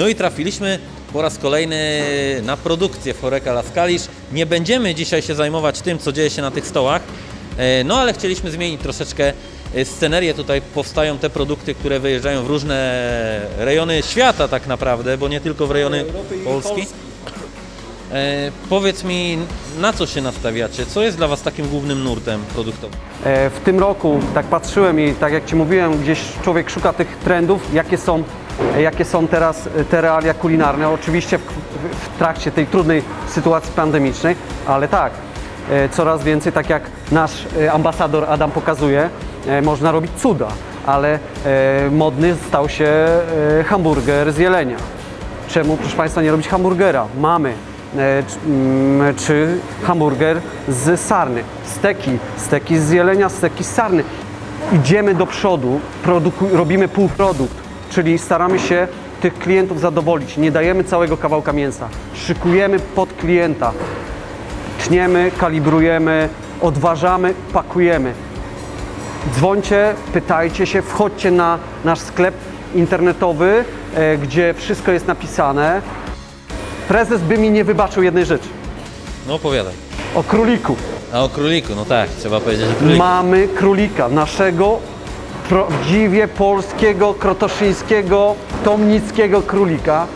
No i trafiliśmy po raz kolejny na produkcję w Horeca Las Kalisz. Nie będziemy dzisiaj się zajmować tym, co dzieje się na tych stołach, e, no ale chcieliśmy zmienić troszeczkę e, scenerię. Tutaj powstają te produkty, które wyjeżdżają w różne rejony świata tak naprawdę, bo nie tylko w rejony Polski. E, powiedz mi, na co się nastawiacie? Co jest dla Was takim głównym nurtem produktowym? E, W tym roku tak patrzyłem i tak jak Ci mówiłem, gdzieś człowiek szuka tych trendów, jakie są, jakie są teraz e, te realia kulinarne. Oczywiście w, w, trakcie tej trudnej sytuacji pandemicznej, ale tak, e, coraz więcej, tak jak nasz e, ambasador Adam pokazuje, można robić cuda, ale modny stał się hamburger z jelenia. Czemu, proszę Państwa, nie robić hamburgera? Mamy. Czy, mm, czy hamburger z sarny. Steki, steki z jelenia, steki z sarny. Idziemy do przodu, robimy półprodukt, czyli staramy się tych klientów zadowolić. Nie dajemy całego kawałka mięsa. Szykujemy pod klienta. Tniemy, kalibrujemy, odważamy, pakujemy. Dzwońcie, pytajcie się, wchodźcie na nasz sklep internetowy, e, gdzie wszystko jest napisane. Prezes by mi nie wybaczył jednej rzeczy. No opowiadaj. O króliku. A o króliku, no tak, trzeba powiedzieć o króliku. Mamy królika, naszego prawdziwie polskiego, krotoszyńskiego, tomnickiego królika.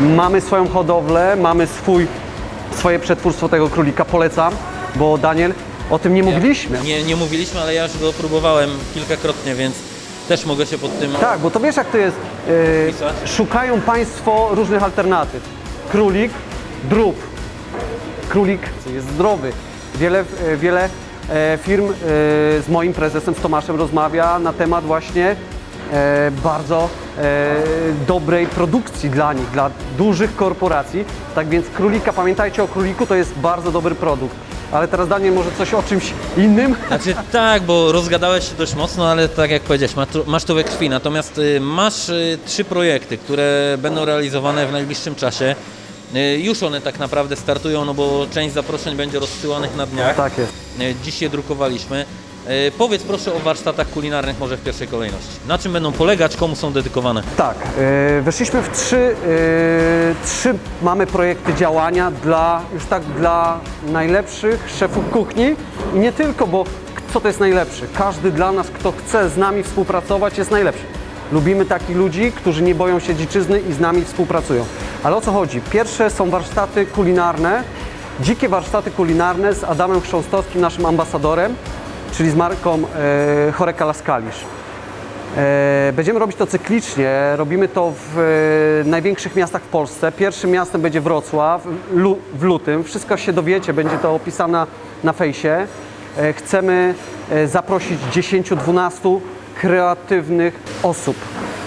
Mamy swoją hodowlę, mamy swój, swoje przetwórstwo tego królika. Polecam, bo Daniel, o tym nie mówiliśmy. Nie, nie mówiliśmy, ale ja już go próbowałem kilkakrotnie, więc też mogę się pod tym... Tak, bo to wiesz jak to jest. Yy, szukają Państwo różnych alternatyw. Królik, drób. Królik jest zdrowy. Wiele, e, wiele firm e, z moim prezesem, z Tomaszem rozmawia na temat właśnie e, bardzo e, dobrej produkcji dla nich, dla dużych korporacji. Tak więc królika, pamiętajcie o króliku, to jest bardzo dobry produkt. Ale teraz Daniel może coś o czymś innym? Znaczy tak, bo rozgadałeś się dość mocno, ale tak jak powiedziałeś, masz to we krwi. Natomiast y, masz y, trzy projekty, które będą realizowane w najbliższym czasie. Y, Już one tak naprawdę startują, no bo część zaproszeń będzie rozsyłanych na dniach. Tak jest. Y, Dziś je drukowaliśmy. Y, Powiedz proszę o warsztatach kulinarnych może w pierwszej kolejności. Na czym będą polegać, komu są dedykowane? Tak, e, weszliśmy w trzy, e, trzy mamy projekty działania dla, już tak dla najlepszych szefów kuchni i nie tylko, bo co to jest najlepszy? Każdy dla nas, kto chce z nami współpracować jest najlepszy. Lubimy takich ludzi, którzy nie boją się dziczyzny i z nami współpracują. Ale o co chodzi? Pierwsze są warsztaty kulinarne, dzikie warsztaty kulinarne z Adamem Chrząstowskim, naszym ambasadorem, czyli z marką e, Horeca Las Kalisz. E, Będziemy robić to cyklicznie. Robimy to w e, największych miastach w Polsce. Pierwszym miastem będzie Wrocław lu- w lutym. Wszystko się dowiecie, będzie to opisane na fejsie. E, Chcemy e, zaprosić 10-12 kreatywnych osób.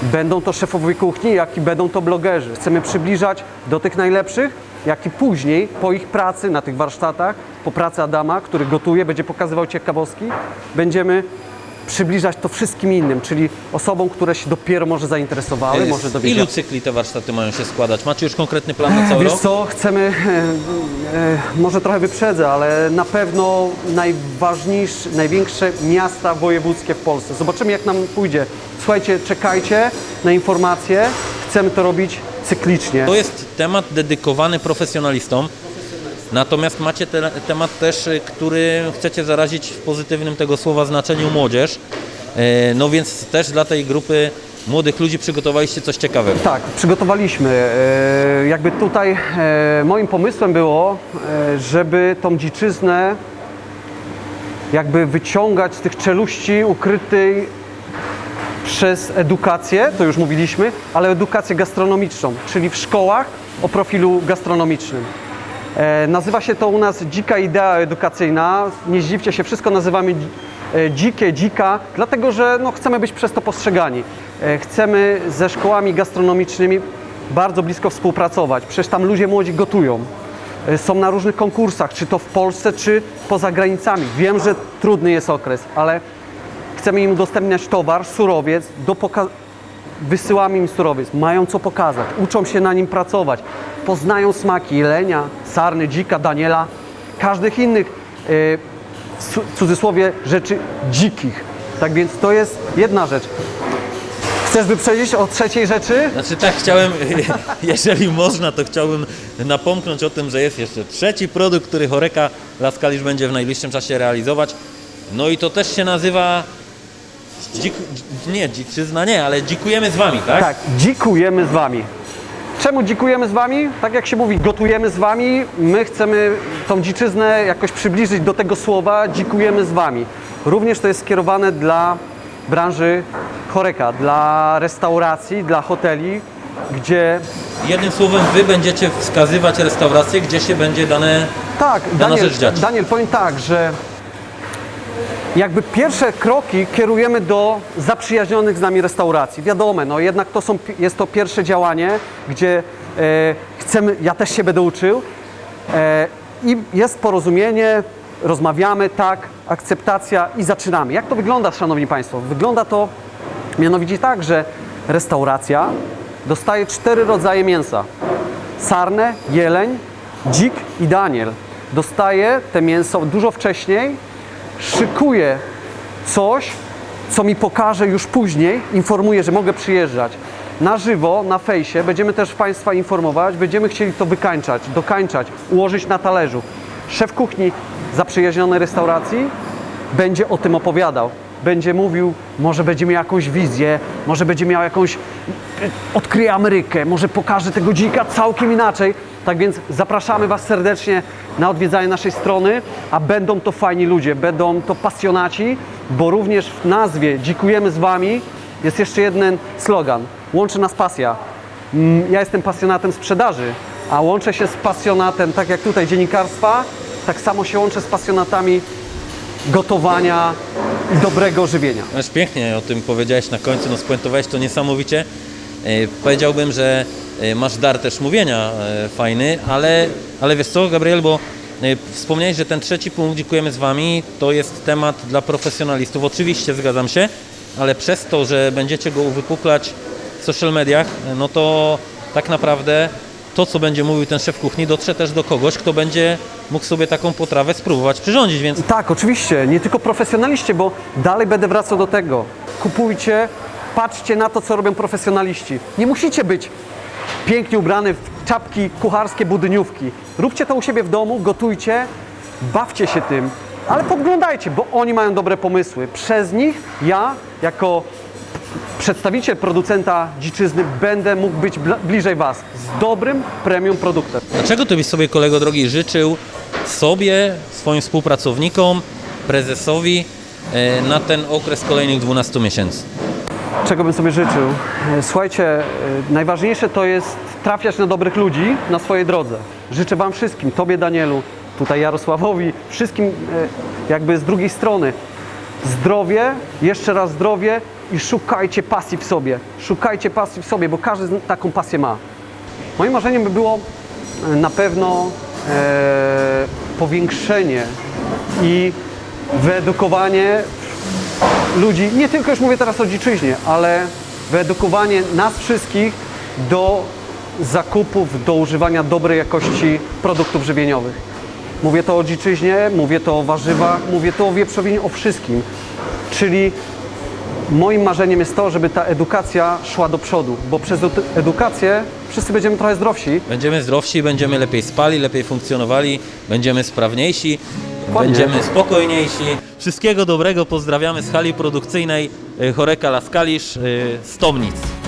Będą to szefowie kuchni, jak i będą to blogerzy. Chcemy przybliżać do tych najlepszych, jak i później, po ich pracy na tych warsztatach, po pracy Adama, który gotuje, będzie pokazywał ciekawostki, będziemy przybliżać to wszystkim innym, czyli osobom, które się dopiero może zainteresowały, może Z dowiedzieć. ilu cykli te warsztaty mają się składać? Macie już konkretny plan na cały Wiesz rok? co, chcemy, e, e, może trochę wyprzedzę, ale na pewno najważniejsze, największe miasta wojewódzkie w Polsce. Zobaczymy jak nam pójdzie. Słuchajcie, czekajcie na informacje. Chcemy to robić cyklicznie. To jest temat dedykowany profesjonalistom. Natomiast macie te, temat też, y, który chcecie zarazić w pozytywnym tego słowa znaczeniu młodzież. E, No więc też dla tej grupy młodych ludzi przygotowaliście coś ciekawego. Tak, przygotowaliśmy. E, Jakby tutaj e, moim pomysłem było, żeby tą dziczyznę jakby wyciągać z tych czeluści ukrytej przez edukację, to już mówiliśmy, ale edukację gastronomiczną, czyli w szkołach o profilu gastronomicznym. E, nazywa się to u nas dzika idea edukacyjna. Nie zdziwcie się, wszystko nazywamy e, dzikie, dzika, dlatego że no, chcemy być przez to postrzegani. E, chcemy ze szkołami gastronomicznymi bardzo blisko współpracować. Przecież tam ludzie młodzi gotują. Są na różnych konkursach, czy to w Polsce, czy poza granicami. Wiem, że trudny jest okres, ale chcemy im udostępniać towar, surowiec, do wysyłamy im surowiec, mają co pokazać, uczą się na nim pracować, poznają smaki jelenia, sarny, dzika, daniela, każdych innych, e, w cu- w cudzysłowie, rzeczy dzikich. Tak więc to jest jedna rzecz. Chcesz wyprzedzić o trzeciej rzeczy? Znaczy tak chciałem, jeżeli można, to chciałbym napomknąć o tym, że jest jeszcze trzeci produkt, który Horeka Laskalisz będzie w najbliższym czasie realizować. No i to też się nazywa... Dzik, nie, dziczyzna nie, ale dzikujemy z Wami, tak? Tak, dzikujemy z Wami. Czemu dzikujemy z Wami? Tak jak się mówi, gotujemy z Wami. My chcemy tą dziczyznę jakoś przybliżyć do tego słowa, dzikujemy z Wami. Również to jest skierowane dla branży choreka, dla restauracji, dla hoteli, gdzie Jednym słowem, Wy będziecie wskazywać restauracje, gdzie się będzie dane... Tak, Dana Daniel, rzecz dziać. Daniel, powiem tak, że jakby pierwsze kroki kierujemy do zaprzyjaźnionych z nami restauracji. Wiadomo, no jednak to są, jest to pierwsze działanie, gdzie e, chcemy, ja też się będę uczył e, i jest porozumienie, rozmawiamy, tak, akceptacja i zaczynamy. Jak to wygląda, Szanowni Państwo? Wygląda to mianowicie tak, że restauracja dostaje cztery rodzaje mięsa sarnę, jeleń, dzik i daniel. Dostaję te mięso dużo wcześniej, szykuję coś, co mi pokaże już później, informuję, że mogę przyjeżdżać. Na żywo, na fejsie, będziemy też Państwa informować, będziemy chcieli to wykańczać, dokańczać, ułożyć na talerzu. Szef kuchni zaprzyjaźnionej restauracji będzie o tym opowiadał. Będzie mówił, może będzie miał jakąś wizję, może będzie miał jakąś. odkryje Amerykę, może pokaże tego dzika całkiem inaczej. Tak więc zapraszamy Was serdecznie na odwiedzanie naszej strony, a będą to fajni ludzie, będą to pasjonaci, bo również w nazwie Dzikujemy z Wami jest jeszcze jeden slogan. Łączy nas pasja. Mm, Ja jestem pasjonatem sprzedaży, a łączę się z pasjonatem, tak jak tutaj dziennikarstwa, tak samo się łączę z pasjonatami gotowania i dobrego żywienia. Aż pięknie o tym powiedziałeś na końcu, no spuentowałeś to niesamowicie. E, powiedziałbym, że masz dar też mówienia e, fajny, ale, ale wiesz co, Gabriel, bo e, wspomniałeś, że ten trzeci punkt, dziękujemy z Wami, to jest temat dla profesjonalistów. Oczywiście zgadzam się, ale przez to, że będziecie go uwypuklać w social mediach, e, no to tak naprawdę to, co będzie mówił ten szef kuchni, dotrze też do kogoś, kto będzie mógł sobie taką potrawę spróbować przyrządzić, więc Tak, oczywiście, nie tylko profesjonaliści, bo dalej będę wracał do tego. Kupujcie, patrzcie na to, co robią profesjonaliści. Nie musicie być pięknie ubrany w czapki kucharskie, budyniówki. Róbcie to u siebie w domu, gotujcie, bawcie się tym, ale podglądajcie, bo oni mają dobre pomysły. Przez nich ja, jako przedstawiciel producenta dziczyzny, będę mógł być bliżej Was z dobrym premium produktem. Dlaczego ty byś sobie, kolego drogi, życzył sobie, swoim współpracownikom, prezesowi e, na ten okres kolejnych 12 miesięcy? Czego bym sobie życzył? E, Słuchajcie, e, najważniejsze to jest trafiać na dobrych ludzi na swojej drodze. Życzę Wam wszystkim, Tobie Danielu, tutaj Jarosławowi, wszystkim e, jakby z drugiej strony. Zdrowie, jeszcze raz zdrowie i szukajcie pasji w sobie. Szukajcie pasji w sobie, bo każdy taką pasję ma. Moim marzeniem by było na pewno e, powiększenie i wyedukowanie ludzi, nie tylko już mówię teraz o dziczyźnie, ale wyedukowanie nas wszystkich do zakupów, do używania dobrej jakości produktów żywieniowych. Mówię to o dziczyźnie, mówię to o warzywach, mówię to o wieprzowinie, o wszystkim. Czyli moim marzeniem jest to, żeby ta edukacja szła do przodu, bo przez edu- edukację wszyscy będziemy trochę zdrowsi. Będziemy zdrowsi, będziemy lepiej spali, lepiej funkcjonowali, będziemy sprawniejsi, Dokładnie. będziemy spokojniejsi. Wszystkiego dobrego, pozdrawiamy z hali produkcyjnej e, Choreka Laskalisz e, z Tomnic.